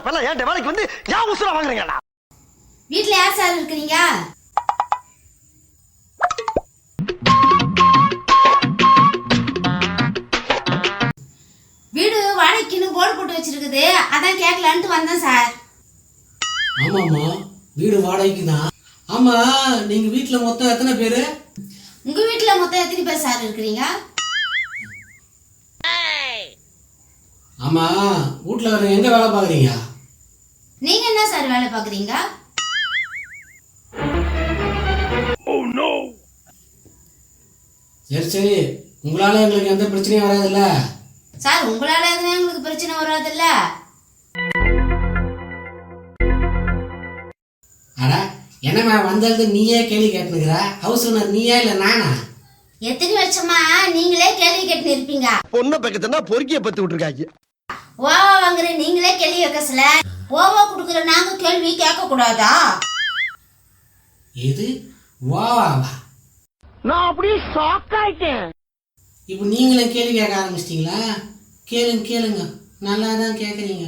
பல்ல ஏன் வேலைக்கு வந்து ஏன் உசுர வாங்குறீங்கடா? வீட்ல யார் சார் இருக்கிறீங்க? வீடு வாடகைக்குன்னு போர்டு போட்டு வச்சிருக்குது. அதான் கேட்கலான்ட்டு வந்தேன் சார். ஆமாம்மா வீடு வாடகைக்கு தான் ஆமா நீங்க வீட்டுல மொத்தம் எத்தனை பேரு? உங்க வீட்ல மொத்தம் எத்தனை பேர் சார் இருக்கிறீங்க? ஆமா வீட்டுல வேற எங்க வேலை பாக்குறீங்க நீங்க என்ன சார் வேலை பாக்குறீங்க சரி சரி. உங்களால எங்களுக்கு எந்த பிரச்சனையும் வராதுல்ல? சார் உங்களால எதுவும் எங்களுக்கு பிரச்சனை வராதுல்ல. அட என்னம்மா வந்தது நீயே கேள்வி கேட்டுனுக்குற? ஹவுஸ் ஓனர் நீயா இல்ல நானா? எத்தனை வருஷமா நீங்களே கேள்வி கேட்டு இருப்பீங்க? பொண்ணை பக்கத்துனா பொறுக்கிய பத்து விட்டுருக்காங்க. ஓவா வாங்குற நீங்களே கேள்வி கேட்கல ஓவா கொடுக்குற நாங்க கேள்வி கேட்க கூடாதா இது வாவாவா நான் அப்படியே ஷாக் ஆயிட்டேன். இப்போ நீங்களே கேள்வி கேட்க ஆரம்பிச்சிட்டீங்களா? கேளுங்க கேளுங்க. நல்லா தான் கேட்குறீங்க.